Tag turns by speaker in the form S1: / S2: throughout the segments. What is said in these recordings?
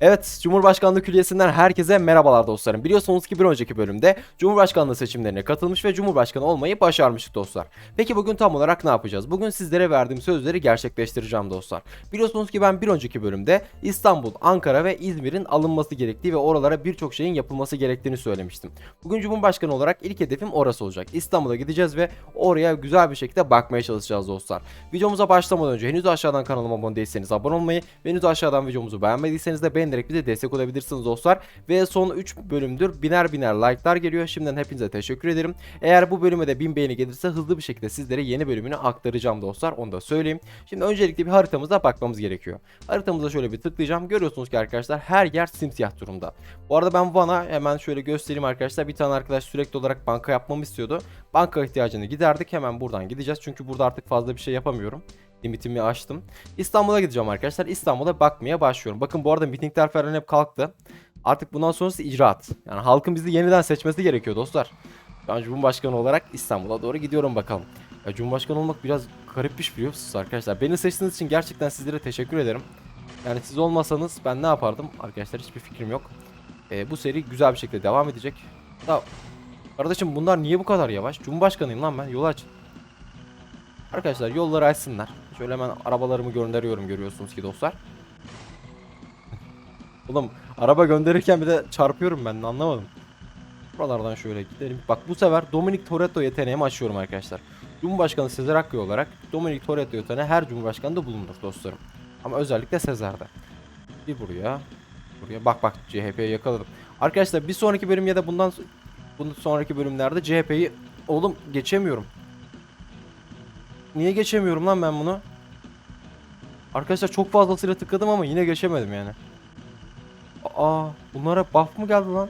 S1: Evet, Cumhurbaşkanlığı Külliyesi'nden herkese merhabalar dostlarım. Biliyorsunuz ki bir önceki bölümde Cumhurbaşkanlığı seçimlerine katılmış ve Cumhurbaşkanı olmayı başarmıştık dostlar. Peki bugün tam olarak ne yapacağız? Bugün sizlere verdiğim sözleri gerçekleştireceğim dostlar. Biliyorsunuz ki ben bir önceki bölümde İstanbul, Ankara ve İzmir'in alınması gerektiği ve oralara birçok şeyin yapılması gerektiğini söylemiştim. Bugün Cumhurbaşkanı olarak ilk hedefim orası olacak. İstanbul'a gideceğiz ve oraya güzel bir şekilde bakmaya çalışacağız dostlar. Videomuza başlamadan önce henüz aşağıdan kanalıma abone değilseniz abone olmayı henüz aşağıdan videomuzu beğenmediyseniz de beğenerek bize destek olabilirsiniz dostlar. Ve son 3 bölümdür biner biner like'lar geliyor. Şimdiden hepinize teşekkür ederim. Eğer bu bölüme de 1000 beğeni gelirse hızlı bir şekilde sizlere yeni bölümünü aktaracağım dostlar. Onu da söyleyeyim. Şimdi öncelikle bir haritamıza bakmamız gerekiyor. Haritamıza şöyle bir tıklayacağım. Görüyorsunuz ki arkadaşlar her yer simsiyah durumda. Bu arada ben Van'a hemen şöyle göstereyim arkadaşlar. Bir tane arkadaş sürekli olarak banka yapmamı istiyordu. Banka ihtiyacını giderdik. Hemen buradan gideceğiz. Çünkü burada artık fazla bir şey yapamıyorum. Limitimi aştım. İstanbul'a gideceğim arkadaşlar. İstanbul'a bakmaya başlıyorum. Bakın bu arada mitingler falan hep kalktı. Artık bundan sonrası icraat. Yani halkın bizi yeniden seçmesi gerekiyor dostlar. Ben Cumhurbaşkanı olarak İstanbul'a doğru gidiyorum bakalım. Ya Cumhurbaşkanı olmak biraz garip bir şey biliyor musunuz arkadaşlar? Beni seçtiğiniz için gerçekten sizlere teşekkür ederim. Yani siz olmasanız ben ne yapardım? Arkadaşlar hiçbir fikrim yok. Ee, bu seri güzel bir şekilde devam edecek. Da kardeşim bunlar niye bu kadar yavaş? Cumhurbaşkanıyım lan ben. Yolu açın. Arkadaşlar yolları açsınlar. Şöyle hemen arabalarımı gönderiyorum görüyorsunuz ki dostlar. Oğlum araba gönderirken bir de çarpıyorum ben de anlamadım. Buralardan şöyle gidelim. Bak bu sefer Dominic Toretto yeteneğimi açıyorum arkadaşlar. Cumhurbaşkanı Sezer Hakkı olarak Dominic Toretto yeteneği her Cumhurbaşkanı'nda bulunur dostlarım. Ama özellikle Sezer'de. Bir buraya. Buraya bak bak CHP'yi yakaladım. Arkadaşlar bir sonraki bölüm ya da bundan bundan sonraki bölümlerde CHP'yi oğlum geçemiyorum. Niye geçemiyorum lan ben bunu? Arkadaşlar çok fazlasıyla tıkladım ama yine geçemedim yani. Aa, bunlara buff mı geldi lan?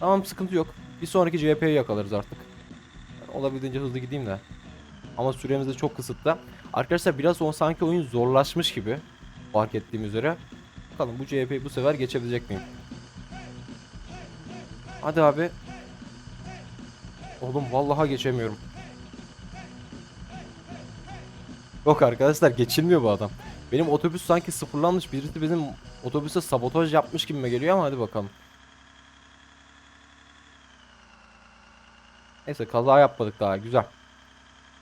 S1: Tamam sıkıntı yok. Bir sonraki CHP'yi yakalarız artık. Ben olabildiğince hızlı gideyim de. Ama süremiz de çok kısıtlı. Arkadaşlar biraz on sanki oyun zorlaşmış gibi. Fark ettiğim üzere. Bakalım bu CHP'yi bu sefer geçebilecek miyim? Hadi abi. Oğlum vallahi geçemiyorum. Yok arkadaşlar geçilmiyor bu adam. Benim otobüs sanki sıfırlanmış. Birisi bizim otobüse sabotaj yapmış gibime geliyor ama hadi bakalım. Neyse kaza yapmadık daha güzel.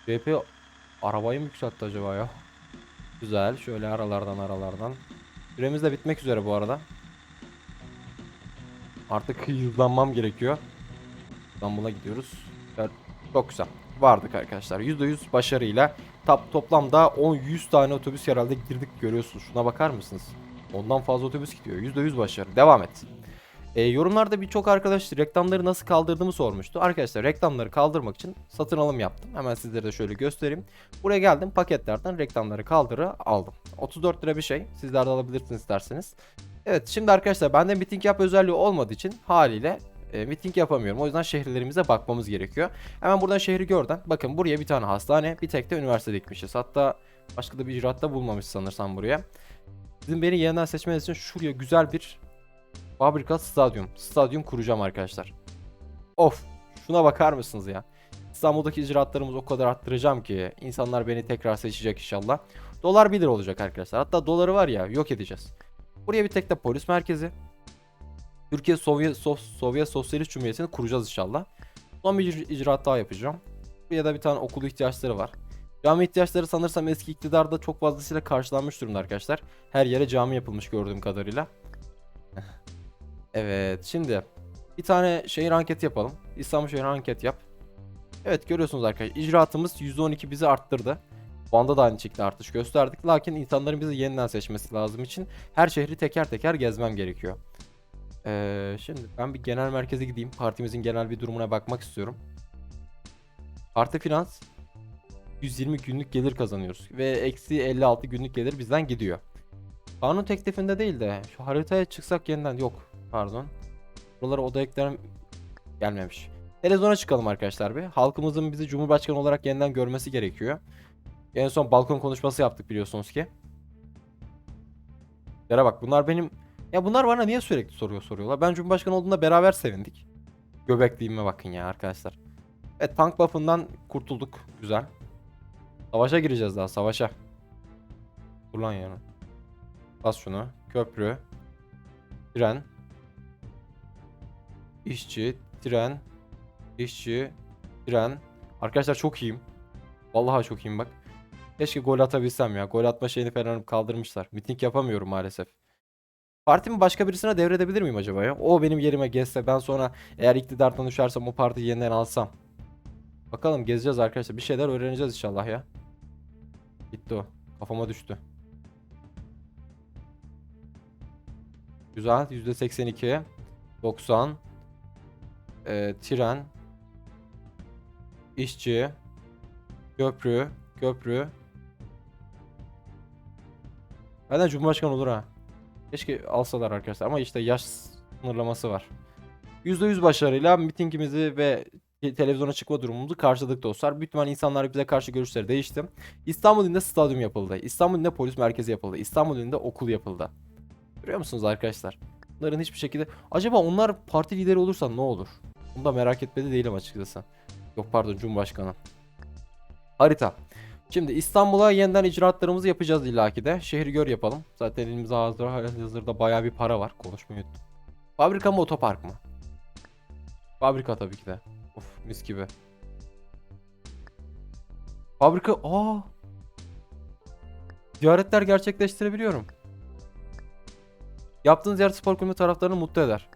S1: CHP arabayı mı yükseltti acaba ya? Güzel şöyle aralardan aralardan. Süremiz de bitmek üzere bu arada. Artık hızlanmam gerekiyor. İstanbul'a gidiyoruz. Çok güzel. Vardık arkadaşlar. %100 başarıyla Toplamda 10-100 tane otobüs herhalde girdik görüyorsunuz. Şuna bakar mısınız? Ondan fazla otobüs gidiyor. %100 başarı. Devam et. E, yorumlarda birçok arkadaş reklamları nasıl kaldırdığımı sormuştu. Arkadaşlar reklamları kaldırmak için satın alım yaptım. Hemen sizlere de şöyle göstereyim. Buraya geldim paketlerden reklamları kaldırı aldım. 34 lira bir şey. Sizler de alabilirsiniz isterseniz. Evet şimdi arkadaşlar bende meeting yap özelliği olmadığı için haliyle e, meeting yapamıyorum. O yüzden şehirlerimize bakmamız gerekiyor. Hemen buradan şehri gördün. Bakın buraya bir tane hastane, bir tek de üniversite dikmişiz. Hatta başka da bir icraatta bulmamış sanırsam buraya. Sizin beni yeniden seçmeniz için şuraya güzel bir fabrika stadyum, stadyum kuracağım arkadaşlar. Of, şuna bakar mısınız ya? İstanbul'daki icraatlarımızı o kadar arttıracağım ki insanlar beni tekrar seçecek inşallah. Dolar 1 lira olacak arkadaşlar. Hatta doları var ya yok edeceğiz. Buraya bir tek de polis merkezi, Türkiye Sovyet, So- Sovyet Sosyalist Cumhuriyeti'ni kuracağız inşallah. Son bir icra- icraat daha yapacağım. Ya da bir tane okul ihtiyaçları var. Cami ihtiyaçları sanırsam eski iktidarda çok fazlasıyla karşılanmış durumda arkadaşlar. Her yere cami yapılmış gördüğüm kadarıyla. evet şimdi bir tane şehir anketi yapalım. İstanbul şehir anket yap. Evet görüyorsunuz arkadaşlar icraatımız %12 bizi arttırdı. Van'da da aynı şekilde artış gösterdik. Lakin insanların bizi yeniden seçmesi lazım için her şehri teker teker gezmem gerekiyor. Ee, şimdi ben bir genel merkeze gideyim. Partimizin genel bir durumuna bakmak istiyorum. Parti finans 120 günlük gelir kazanıyoruz. Ve eksi 56 günlük gelir bizden gidiyor. Kanun teklifinde değil de şu haritaya çıksak yeniden yok. Pardon. Buralara oda eklerim gelmemiş. Televizyona çıkalım arkadaşlar bir. Halkımızın bizi Cumhurbaşkanı olarak yeniden görmesi gerekiyor. En son balkon konuşması yaptık biliyorsunuz ki. Yere bak bunlar benim ya bunlar bana niye sürekli soruyor soruyorlar. Ben Cumhurbaşkanı olduğunda beraber sevindik. Göbekliğime bakın ya arkadaşlar. Evet tank buff'ından kurtulduk. Güzel. Savaşa gireceğiz daha savaşa. Dur lan yani. Bas şunu. köprü, tren, işçi, tren, işçi, tren. Arkadaşlar çok iyiyim. Vallahi çok iyiyim bak. Keşke gol atabilsem ya. Gol atma şeyini falan kaldırmışlar. Miting yapamıyorum maalesef. Partimi başka birisine devredebilir miyim acaba ya? O benim yerime gezse ben sonra eğer iktidardan düşersem o partiyi yeniden alsam. Bakalım gezeceğiz arkadaşlar. Bir şeyler öğreneceğiz inşallah ya. Gitti o. Kafama düştü. Güzel. %82. 90. Ee, tren. İşçi. Köprü. Köprü. Benden Cumhurbaşkanı olur ha. Keşke alsalar arkadaşlar ama işte yaş sınırlaması var. %100 başarıyla mitingimizi ve te- televizyona çıkma durumumuzu karşıladık dostlar. Büyük ihtimalle insanlar bize karşı görüşleri değişti. İstanbul ilinde stadyum yapıldı. İstanbul ilinde polis merkezi yapıldı. İstanbul ilinde okul yapıldı. Görüyor musunuz arkadaşlar? Bunların hiçbir şekilde... Acaba onlar parti lideri olursa ne olur? Bunu da merak etmedi değilim açıkçası. Yok pardon Cumhurbaşkanı. Harita. Şimdi İstanbul'a yeniden icraatlarımızı yapacağız illaki de. Şehir gör yapalım. Zaten elimizde hazır, hazırda bayağı bir para var. Konuşmayı unuttum. Fabrika mı otopark mı? Fabrika tabii ki de. Of mis gibi. Fabrika... Aa! Ziyaretler gerçekleştirebiliyorum. Yaptığın ziyaret spor kulübü taraftarını mutlu eder.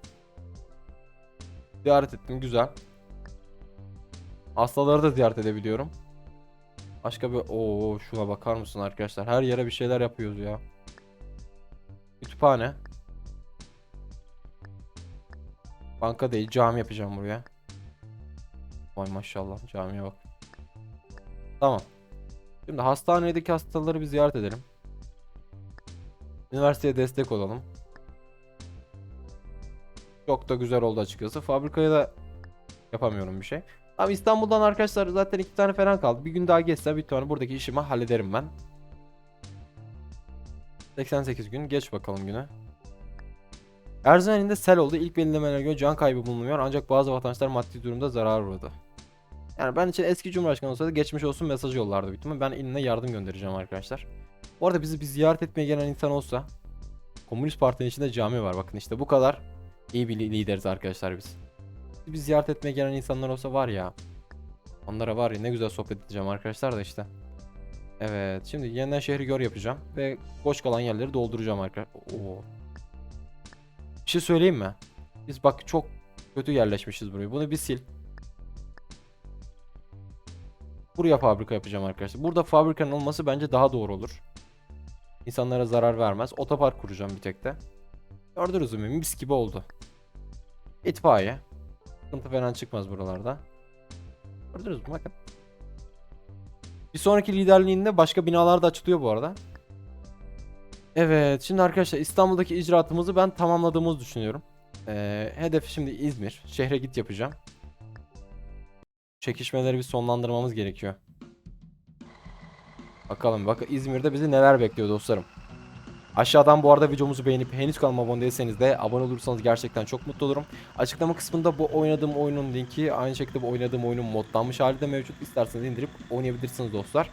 S1: Ziyaret ettim güzel. Hastaları da ziyaret edebiliyorum. Başka bir o şuna bakar mısın arkadaşlar? Her yere bir şeyler yapıyoruz ya. Kütüphane. Banka değil, cami yapacağım buraya. Vay maşallah camiye bak. Tamam. Şimdi hastanedeki hastaları bir ziyaret edelim. Üniversiteye destek olalım. Çok da güzel oldu açıkçası. Fabrikaya da yapamıyorum bir şey. Abi İstanbul'dan arkadaşlar zaten iki tane falan kaldı. Bir gün daha geçse bir tane buradaki işimi hallederim ben. 88 gün geç bakalım güne. Erzincan'da sel oldu. İlk belirlemelere göre can kaybı bulunuyor ancak bazı vatandaşlar maddi durumda zarar uğradı. Yani ben için eski Cumhurbaşkanı olsaydı geçmiş olsun mesajı yollardı büyük ihtimalle. Ben eline yardım göndereceğim arkadaşlar. Bu arada bizi bir ziyaret etmeye gelen insan olsa Komünist Parti'nin içinde cami var. Bakın işte bu kadar iyi bir li- lideriz arkadaşlar biz. Bir ziyaret etmeye gelen insanlar olsa var ya. Onlara var ya ne güzel sohbet edeceğim arkadaşlar da işte. Evet şimdi yeniden şehri gör yapacağım. Ve boş kalan yerleri dolduracağım arkadaşlar. Oo. Bir şey söyleyeyim mi? Biz bak çok kötü yerleşmişiz buraya. Bunu bir sil. Buraya fabrika yapacağım arkadaşlar. Burada fabrikanın olması bence daha doğru olur. İnsanlara zarar vermez. Otopark kuracağım bir tek de. Gördünüz mü? Mis gibi oldu. İtfaiye. Sıkıntı falan çıkmaz buralarda. Gördünüz mü? Bakın. Bir sonraki liderliğinde başka binalar da açılıyor bu arada. Evet, şimdi arkadaşlar İstanbul'daki icraatımızı ben tamamladığımızı düşünüyorum. Ee, hedef şimdi İzmir. Şehre git yapacağım. Çekişmeleri bir sonlandırmamız gerekiyor. Bakalım bak İzmir'de bizi neler bekliyor dostlarım. Aşağıdan bu arada videomuzu beğenip henüz kanalıma abone değilseniz de abone olursanız gerçekten çok mutlu olurum. Açıklama kısmında bu oynadığım oyunun linki aynı şekilde bu oynadığım oyunun modlanmış hali de mevcut. İsterseniz indirip oynayabilirsiniz dostlar.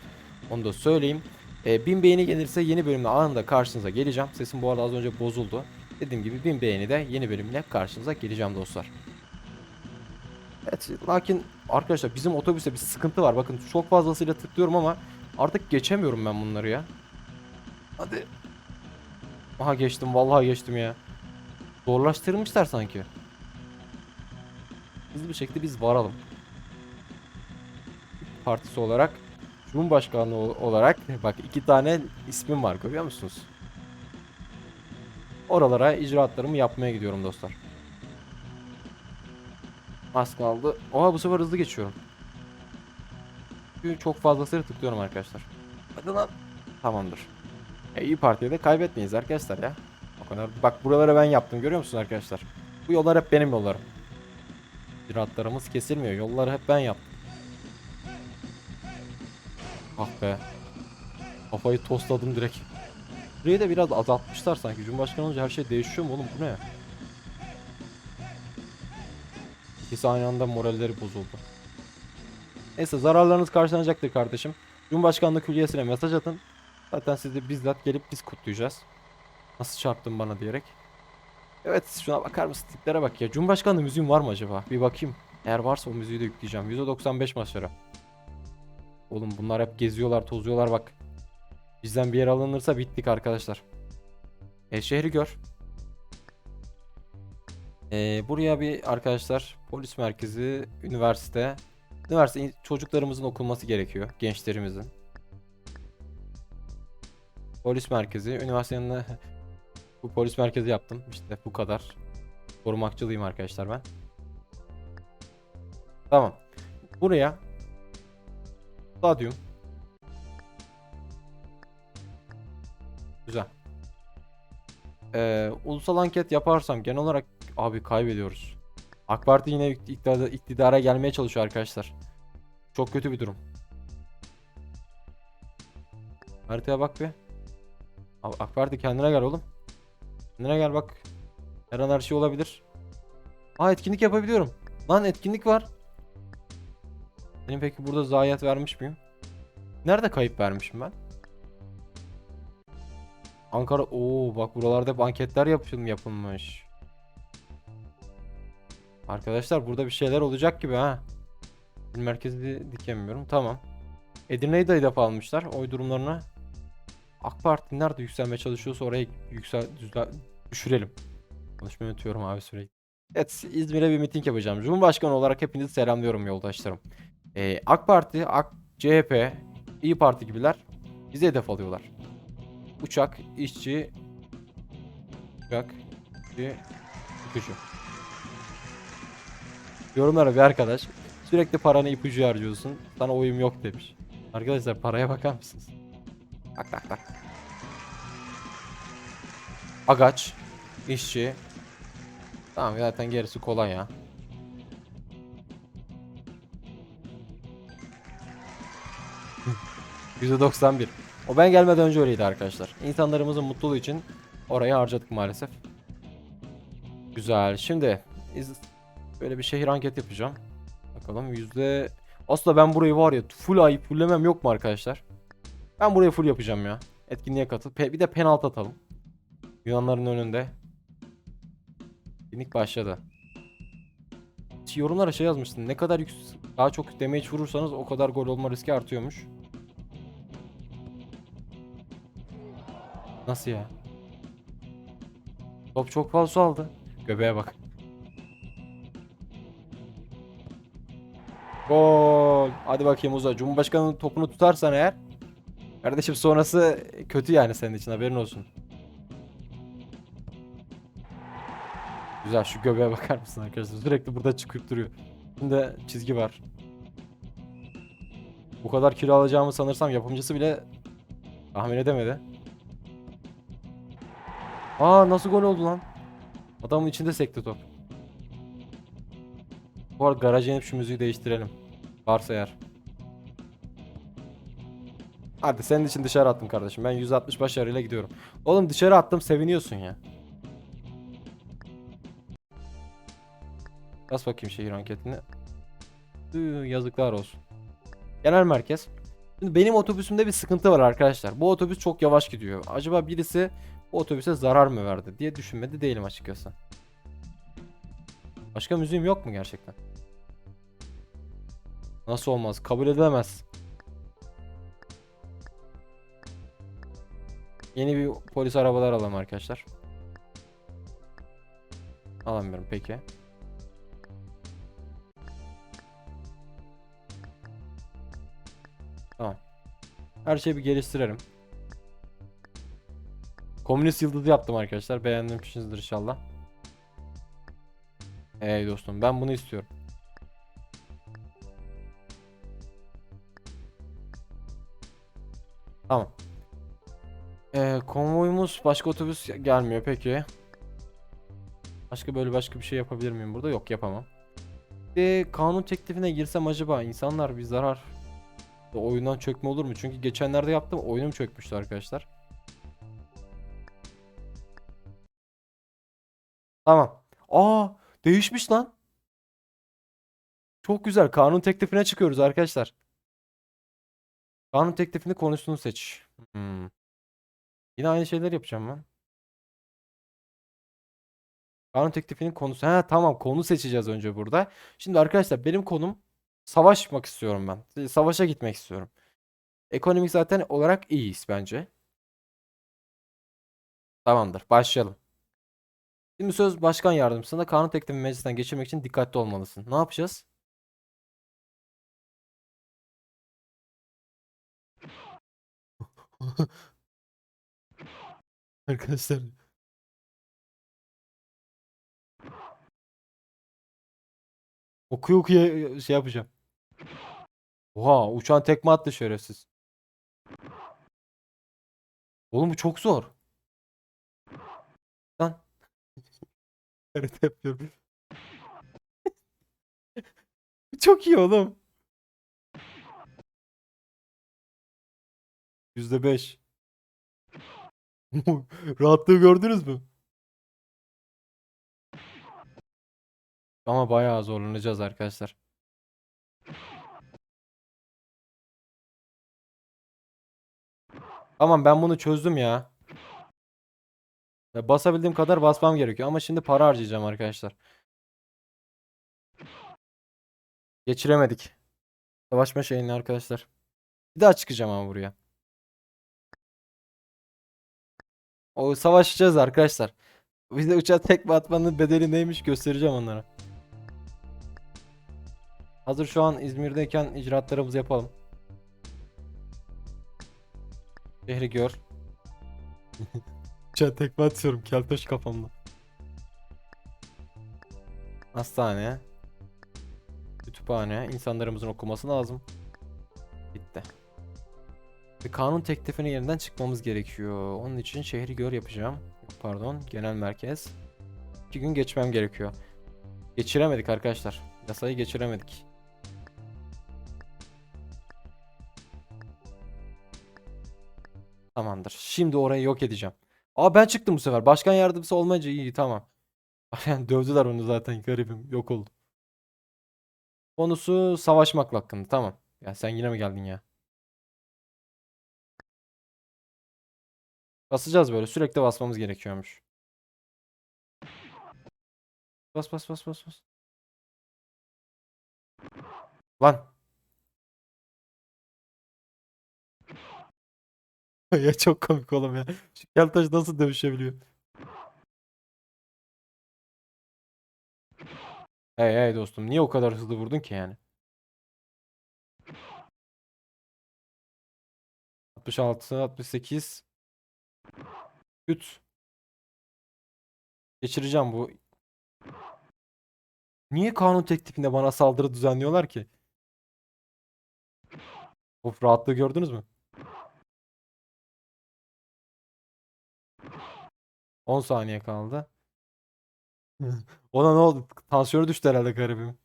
S1: Onu da söyleyeyim. Ee, 1000 beğeni gelirse yeni bölümle anında karşınıza geleceğim. Sesim bu arada az önce bozuldu. Dediğim gibi 1000 beğeni de yeni bölümle karşınıza geleceğim dostlar. Evet lakin arkadaşlar bizim otobüste bir sıkıntı var. Bakın çok fazlasıyla tıklıyorum ama artık geçemiyorum ben bunları ya. Hadi. Aha geçtim vallahi geçtim ya. Zorlaştırmışlar sanki. Hızlı bir şekilde biz varalım. Partisi olarak Cumhurbaşkanlığı ol- olarak bak iki tane ismim var görüyor musunuz? Oralara icraatlarımı yapmaya gidiyorum dostlar. Az kaldı. Oha bu sefer hızlı geçiyorum. Çünkü çok fazlasıyla tıklıyorum arkadaşlar. Hadi lan. Tamamdır. E, iyi partiye de kaybetmeyiz arkadaşlar ya. O. Bak buraları ben yaptım görüyor musunuz arkadaşlar? Bu yollar hep benim yollarım. Icraatlarımız kesilmiyor. Yolları hep ben yaptım. Ah be. Kafayı tostladım direkt. Burayı da biraz azaltmışlar sanki. Cumhurbaşkanı olunca her şey değişiyor mu oğlum bu ne? İkisi aynı anda moralleri bozuldu. Neyse zararlarınız karşılanacaktır kardeşim. Cumhurbaşkanlığı Külliyesi'ne mesaj atın. Zaten sizi bizzat gelip biz kutlayacağız. Nasıl çarptın bana diyerek. Evet şuna bakar mısın? Tiplere bak ya. Cumhurbaşkanlığı müziğim var mı acaba? Bir bakayım. Eğer varsa o müziği de yükleyeceğim. %95 maçlara. Oğlum bunlar hep geziyorlar, tozuyorlar bak. Bizden bir yer alınırsa bittik arkadaşlar. E şehri gör. E, buraya bir arkadaşlar polis merkezi, üniversite. Üniversite çocuklarımızın okunması gerekiyor. Gençlerimizin. Polis merkezi. Üniversitenin bu polis merkezi yaptım. İşte bu kadar. Korumakçılıyım arkadaşlar ben. Tamam. Buraya stadyum. Güzel. Ee, ulusal anket yaparsam genel olarak abi kaybediyoruz. AK Parti yine iktidara, iktidara gelmeye çalışıyor arkadaşlar. Çok kötü bir durum. Haritaya bak bir. Abi AK Parti kendine gel oğlum. Kendine gel bak. Her an her şey olabilir. Aa etkinlik yapabiliyorum. Lan etkinlik var. Benim peki burada zayiat vermiş miyim? Nerede kayıp vermişim ben? Ankara. Oo bak buralarda hep anketler yapılmış yapılmış. Arkadaşlar burada bir şeyler olacak gibi ha. İl merkezi dikemiyorum. Tamam. Edirne'yi de hedef almışlar oy durumlarına. AK Parti nerede yükselmeye çalışıyorsa oraya yüksel düzle, düşürelim. Konuşmayı unutuyorum abi sürekli. Evet İzmir'e bir miting yapacağım. Cumhurbaşkanı olarak hepinizi selamlıyorum yoldaşlarım. Ee, AK Parti, AK, CHP, İyi Parti gibiler bizi hedef alıyorlar. Uçak, işçi, uçak, işçi, ipucu. Yorumlara bir arkadaş sürekli paranı ipucu harcıyorsun. Sana oyum yok demiş. Arkadaşlar paraya bakar mısınız? Bak bak bak. Agaç, işçi. Tamam zaten gerisi kolay ya. %91. O ben gelmeden önce öyleydi arkadaşlar. İnsanlarımızın mutluluğu için orayı harcadık maalesef. Güzel. Şimdi böyle bir şehir anket yapacağım. Bakalım yüzde... Aslında ben burayı var ya full ay fullemem yok mu arkadaşlar? Ben burayı full yapacağım ya. Etkinliğe katıl. Pe- bir de penaltı atalım. Yunanların önünde. Etkinlik başladı. Yorumlara şey yazmışsın. Ne kadar yüks- daha çok damage vurursanız o kadar gol olma riski artıyormuş. Nasıl ya? Top çok fazla aldı. Göbeğe bak. Gol. Hadi bakayım Uza. Cumhurbaşkanının topunu tutarsan eğer. Kardeşim sonrası kötü yani senin için haberin olsun. Güzel şu göbeğe bakar mısın arkadaşlar? Sürekli burada çıkıp duruyor. Şimdi çizgi var. Bu kadar kilo alacağımı sanırsam yapımcısı bile tahmin edemedi. Aa nasıl gol oldu lan? Adamın içinde sekti top. Bu arada garaja inip şu müziği değiştirelim. Varsa eğer. Hadi senin için dışarı attım kardeşim. Ben 160 başarıyla gidiyorum. Oğlum dışarı attım seviniyorsun ya. Bas bakayım şehir anketini. Iı, yazıklar olsun. Genel merkez. Şimdi benim otobüsümde bir sıkıntı var arkadaşlar. Bu otobüs çok yavaş gidiyor. Acaba birisi bu otobüse zarar mı verdi diye düşünmedi değilim açıkçası. Başka müziğim yok mu gerçekten? Nasıl olmaz? Kabul edilemez. Yeni bir polis arabalar alalım arkadaşlar. Alamıyorum peki. Tamam. Her şeyi bir geliştirelim. Komünist yıldızı yaptım arkadaşlar. Beğenmişsinizdir inşallah. Ey dostum ben bunu istiyorum. Ee, konvoyumuz başka otobüs gelmiyor peki. Başka böyle başka bir şey yapabilir miyim burada? Yok yapamam. Bir kanun teklifine girsem acaba insanlar bir zarar oyundan çökme olur mu? Çünkü geçenlerde yaptım oyunum çökmüştü arkadaşlar. Tamam. Aa değişmiş lan. Çok güzel. Kanun teklifine çıkıyoruz arkadaşlar. Kanun teklifini konusunu seç. Hmm. Yine aynı şeyler yapacağım ben. Kanun teklifinin konusu. Ha tamam konu seçeceğiz önce burada. Şimdi arkadaşlar benim konum savaşmak istiyorum ben. Savaşa gitmek istiyorum. Ekonomik zaten olarak iyiyiz bence. Tamamdır. Başlayalım. Şimdi söz başkan yardımcısına kanun teklifi meclisten geçirmek için dikkatli olmalısın. Ne yapacağız? Arkadaşlar. Okuya okuya şey yapacağım. Oha uçağın tekme attı şerefsiz. Oğlum bu çok zor. Lan. Harita yapıyorum. Çok iyi oğlum. Yüzde beş. Rahatlığı gördünüz mü? Ama bayağı zorlanacağız arkadaşlar. Tamam ben bunu çözdüm ya. Ya Basabildiğim kadar basmam gerekiyor ama şimdi para harcayacağım arkadaşlar. Geçiremedik. Savaşma şeyini arkadaşlar. Bir daha çıkacağım ama buraya. O savaşacağız arkadaşlar. Bize uçağa tekme atmanın bedeli neymiş göstereceğim onlara. Hazır şu an İzmir'deyken icraatlarımızı yapalım. Şehri gör. Uçağa tekme atıyorum keltoş kafamda. Hastane. Kütüphane. insanlarımızın okuması lazım. Bir kanun teklifinin yerinden çıkmamız gerekiyor. Onun için şehri gör yapacağım. Pardon, genel merkez. İki gün geçmem gerekiyor. Geçiremedik arkadaşlar. Yasayı geçiremedik. Tamamdır. Şimdi orayı yok edeceğim. Aa ben çıktım bu sefer. Başkan yardımcısı olmayınca iyi tamam. Yani dövdüler onu zaten garibim. Yok oldu. Konusu savaşmakla hakkında. Tamam. Ya sen yine mi geldin ya? Basacağız böyle. Sürekli basmamız gerekiyormuş. Bas bas bas bas bas. Lan. ya çok komik oğlum ya. Şu Keltaş nasıl dövüşebiliyor? Hey hey dostum niye o kadar hızlı vurdun ki yani? 66, 68. Güt. Geçireceğim bu. Niye kanun teklifinde bana saldırı düzenliyorlar ki? Of rahatlığı gördünüz mü? 10 saniye kaldı. Ona ne oldu? Tansiyonu düştü herhalde garibim.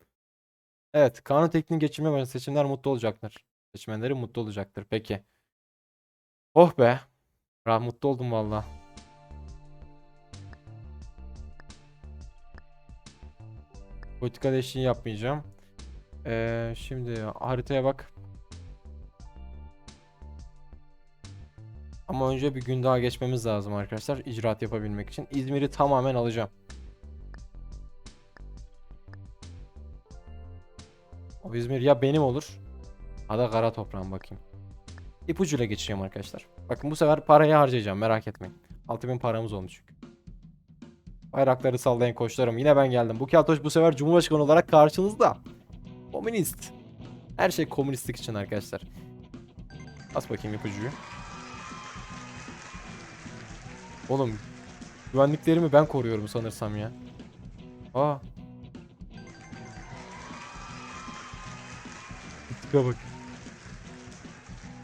S1: Evet, kanun tekniğini geçirme ve seçimler mutlu olacaktır. Seçmenleri mutlu olacaktır. Peki. Oh be. Rah mutlu oldum valla. Politika değişikliği yapmayacağım. Ee, şimdi haritaya bak. Ama önce bir gün daha geçmemiz lazım arkadaşlar. icraat yapabilmek için. İzmir'i tamamen alacağım. O İzmir ya benim olur. Ya da kara toprağım bakayım. İpucuyla geçeceğim arkadaşlar. Bakın bu sefer parayı harcayacağım merak etmeyin. 6000 paramız olmuş çünkü. Bayrakları sallayın koçlarım. Yine ben geldim. Bu keltoş bu sefer Cumhurbaşkanı olarak karşınızda. Komünist. Her şey komünistlik için arkadaşlar. Bas bakayım ipucuyu. Oğlum güvenliklerimi ben koruyorum sanırsam ya. Aa. Tipe bak.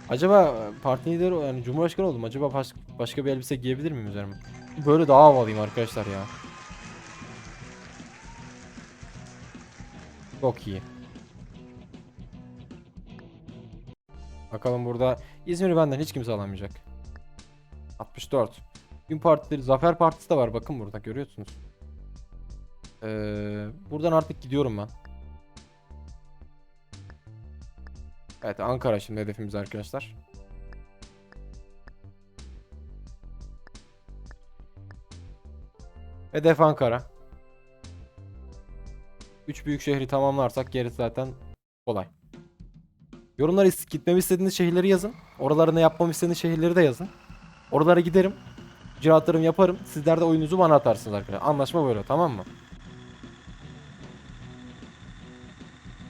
S1: Acaba parti lideri yani cumhurbaşkanı oldum. Acaba baş- başka bir elbise giyebilir miyim üzerime? Böyle daha havalıyım arkadaşlar ya. Çok iyi. Bakalım burada İzmir'i benden hiç kimse alamayacak. 64. Gün partileri, Zafer Partisi de var bakın burada görüyorsunuz. Ee, buradan artık gidiyorum ben. Evet Ankara şimdi hedefimiz arkadaşlar. Hedef Ankara. 3 büyük şehri tamamlarsak gerisi zaten kolay. Yorumlara gitmemi istediğiniz şehirleri yazın. Oralara ne yapmamı istediğiniz şehirleri de yazın. Oralara giderim. İcraatlarımı yaparım. Sizler de oyununuzu bana atarsınız arkadaşlar. Anlaşma böyle tamam mı?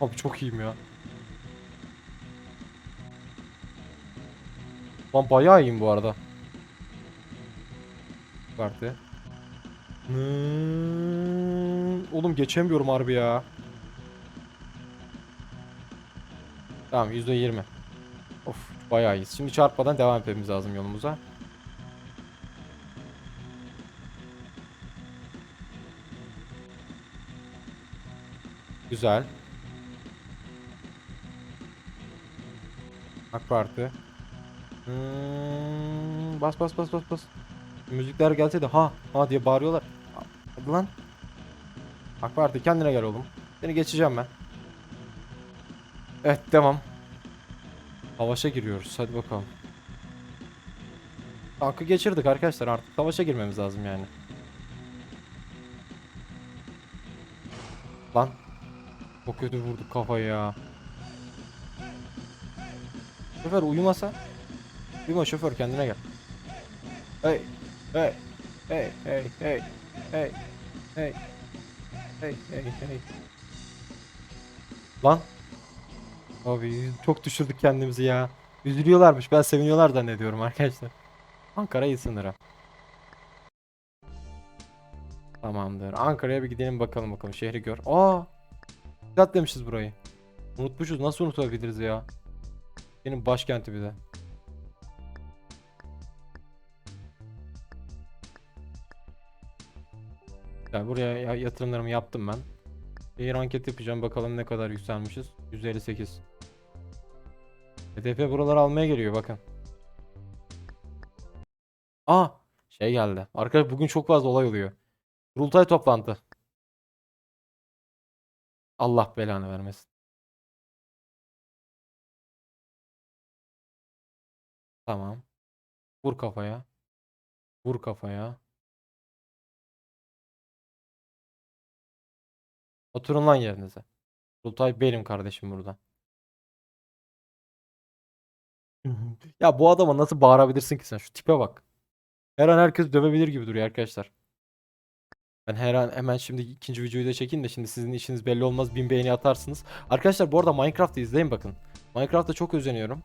S1: Abi çok iyiyim ya. Lan bayağı iyiyim bu arada. Parti. Hmm, oğlum geçemiyorum harbi ya. Tamam %20. Of bayağı iyiyiz. Şimdi çarpmadan devam etmemiz lazım yolumuza. Güzel. AK Parti. Hmm, bas bas bas bas bas. Müzikler gelseydi ha ha diye bağırıyorlar. Hadi lan. AK Parti kendine gel oğlum. Seni geçeceğim ben. Evet devam. Savaşa giriyoruz. Hadi bakalım. Tankı geçirdik arkadaşlar artık savaşa girmemiz lazım yani. Lan. Çok kötü vurduk kafayı ya. Şoför uyumasa. Uyuma şoför kendine gel. Hey. Hey. Hey. Hey. Hey. Hey. Hey. Hey. Hey. Hey. Lan. Abi çok düşürdük kendimizi ya. Üzülüyorlarmış ben seviniyorlar zannediyorum arkadaşlar. Ankara iyi sınırı. Tamamdır. Ankara'ya bir gidelim bakalım bakalım şehri gör. Aa! Demişiz burayı. Unutmuşuz nasıl unutabiliriz ya? Benim başkenti bir de. Ya buraya ya- yatırımlarımı yaptım ben. Şehir anket yapacağım bakalım ne kadar yükselmişiz. 158. HDP buraları almaya geliyor bakın. Aa şey geldi. Arkadaşlar bugün çok fazla olay oluyor. Kurultay toplantı. Allah belanı vermesin. Tamam. Vur kafaya. Vur kafaya. Oturun lan yerinize. Kurultay benim kardeşim burada. Ya bu adama nasıl bağırabilirsin ki sen? Şu tipe bak. Her an herkes dövebilir gibi duruyor arkadaşlar. Ben her an hemen şimdi ikinci videoyu da çekeyim de şimdi sizin işiniz belli olmaz. Bin beğeni atarsınız. Arkadaşlar bu arada Minecraft'ı izleyin bakın. Minecraft'ta çok özeniyorum.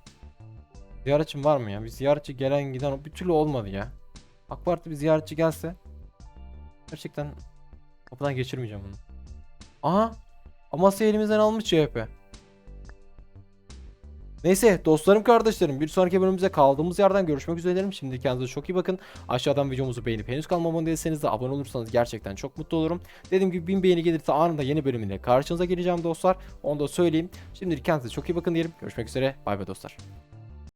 S1: Ziyaretçim var mı ya? Bir ziyaretçi gelen giden bir türlü olmadı ya. AK Parti bir ziyaretçi gelse gerçekten kapıdan geçirmeyeceğim bunu. Aha! Amasya elimizden almış CHP. Neyse dostlarım kardeşlerim bir sonraki bölümümüzde kaldığımız yerden görüşmek üzere dilerim. Şimdi kendinize çok iyi bakın. Aşağıdan videomuzu beğenip henüz kalmamı değilseniz de abone olursanız gerçekten çok mutlu olurum. Dediğim gibi 1000 beğeni gelirse anında yeni bölümüyle karşınıza geleceğim dostlar. Onu da söyleyeyim. Şimdilik kendinize çok iyi bakın diyelim. Görüşmek üzere. Bay bay dostlar.